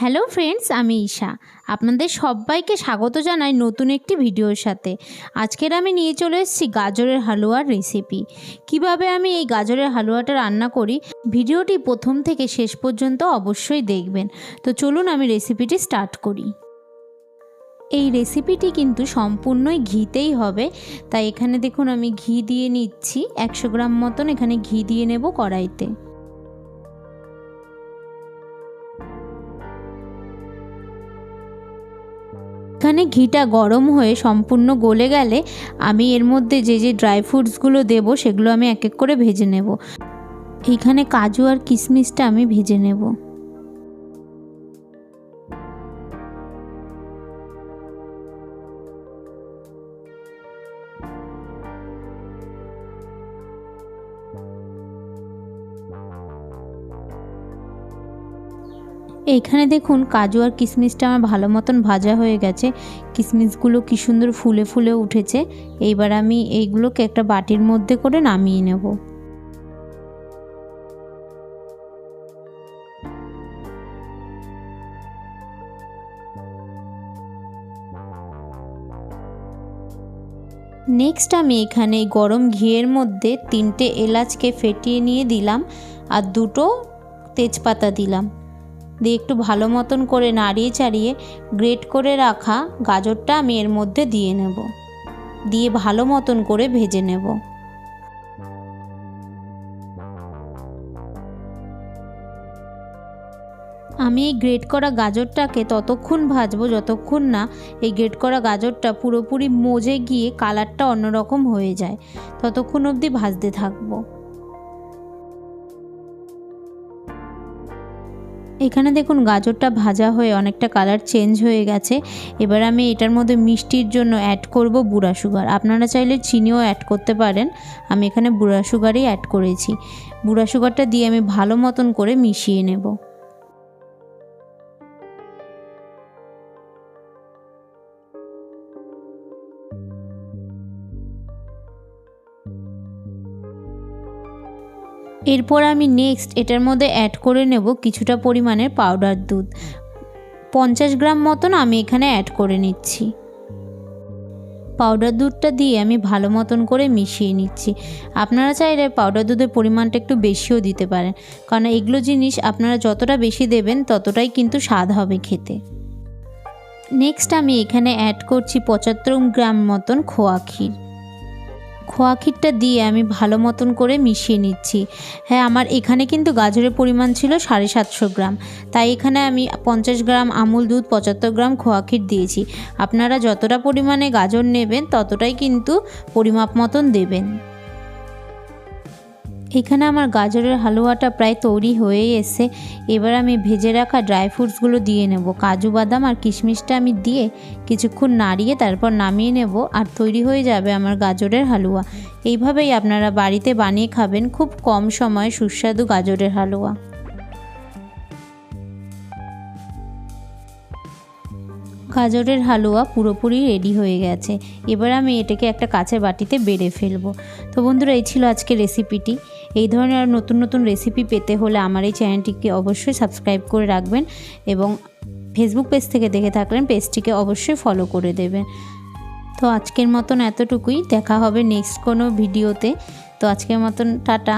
Hello friends আমি ঈশা। আপনাদের সবাইকে স্বাগত জানাই নতুন একটি ভিডিওর সাথে। আজকের আমি নিয়ে চলে এসেছি গাজরের হালুয়ার রেসিপি কীভাবে আমি এই গাজরের হালুয়াটা রান্না করি, ভিডিওটি প্রথম থেকে শেষ পর্যন্ত অবশ্যই দেখবেন। তো চলুন আমি রেসিপিটি স্টার্ট করি। এই রেসিপিটি কিন্তু সম্পূর্ণই ঘিতেই হবে। তাই এখানে দেখুন আমি ঘি দিয়ে নিচ্ছি। একশো গ্রাম মতন এখানে ঘি দিয়ে নেব কড়াইতে। এখানে ঘিটা গরম হয়ে সম্পূর্ণ গলে গেলে আমি এর মধ্যে যে যে ড্রাই ফ্রুটসগুলো দেব সেগুলো আমি এক এক করে ভেজে নেব। এইখানে কাজু আর কিশমিশটা আমি ভেজে নেব। এইখানে দেখুন কাজু আর কিশমিশটা আমার ভালো মতন ভাজা হয়ে গেছে। কিশমিশগুলো কি সুন্দর ফুলে ফুলে উঠেছে। এইবার আমি এইগুলোকে একটা বাটির মধ্যে করে নামিয়ে নেব। নেক্সট আমি এখানে গরম ঘিয়ের মধ্যে তিনটে এলাচকে ফেটিয়ে নিয়ে দিলাম আর দুটো তেজপাতা দিলাম। দিয়ে একটু ভালো মতন করে নাড়িয়ে চাড়িয়ে গ্রেট করে রাখা গাজরটা আমি এর মধ্যে দিয়ে নেব। দিয়ে ভালো মতন করে ভেজে নেব। আমি এই গ্রেট করা গাজরটাকে ততক্ষণ ভাজবো যতক্ষণ না এই গ্রেট করা গাজরটা পুরোপুরি মজে গিয়ে কালারটা অন্যরকম হয়ে যায়। ততক্ষণ অবধি ভাজতে থাকব। এখানে দেখুন গাজরটা ভাজা হয়ে অনেকটা কালার চেঞ্জ হয়ে গেছে। এবার আমি এটার মধ্যে মিষ্টির জন্য অ্যাড করব বুড়া সুগার আপনারা চাইলে চিনিও অ্যাড করতে পারেন। আমি এখানে বুড়া সুগারই অ্যাড করেছি। বুড়া সুগারটা দিয়ে আমি ভালো মতন করে মিশিয়ে নেব। এরপর আমি নেক্সট এটার মধ্যে অ্যাড করে নেব কিছুটা পরিমাণের পাউডার দুধ। পঞ্চাশ গ্রাম মতন আমি এখানে অ্যাড করে নিচ্ছি। পাউডার দুধটা দিয়ে আমি ভালো মতন করে মিশিয়ে নিচ্ছি। আপনারা চাইলে পাউডার দুধের পরিমাণটা একটু বেশিও দিতে পারেন। কারণ এগুলো জিনিস আপনারা যতটা বেশি দেবেন, ততটাই কিন্তু স্বাদ হবে খেতে। নেক্সট আমি এখানে অ্যাড করছি পঁচাত্তর গ্রাম মতন খোয়া ক্ষীর। খোয়া ক্ষীরটা দিয়ে আমি ভালো মতন করে মিশিয়ে নিচ্ছি। হ্যাঁ আমার এখানে কিন্তু গাজরের পরিমাণ ছিল সাড়ে সাতশো গ্রাম। তাই এখানে আমি পঞ্চাশ গ্রাম আমুল দুধ, পঁচাত্তর গ্রাম খোয়া ক্ষীর দিয়েছি। আপনারা যতটা পরিমাণে গাজর নেবেন, ততটাই কিন্তু পরিমাপ মতন দেবেন। এখানে আমার গাজরের হালুয়াটা প্রায় তৈরি হয়ে এসে এবার আমি ভেজে রাখা ড্রাই ফ্রুটসগুলো দিয়ে নেব। কাজু বাদাম আর কিশমিশটা আমি দিয়ে কিছুক্ষণ নাড়িয়ে তারপর নামিয়ে নেব আর তৈরি হয়ে যাবে আমার গাজরের হালুয়া। এইভাবেই আপনারা বাড়িতে বানিয়ে খাবেন। খুব কম সময়ে সুস্বাদু গাজরের হালুয়া। গাজরের হালুয়া পুরোপুরি রেডি হয়ে গেছে। এবার আমি এটাকে একটা কাঁচের বাটিতে বেড়ে ফেলব। তো বন্ধুরা, এই ছিল আজকে রেসিপিটি এই ধরনের আর নতুন নতুন রেসিপি পেতে হলে আমার এই চ্যানেলটিকে অবশ্যই সাবস্ক্রাইব করে রাখবেন এবং ফেসবুক পেজ থেকে দেখে থাকলেন পেজটিকে অবশ্যই ফলো করে দেবেন। তো আজকের মতন এতটুকুই। দেখা হবে নেক্সট কোনো ভিডিওতে তো আজকের মতন, টাটা।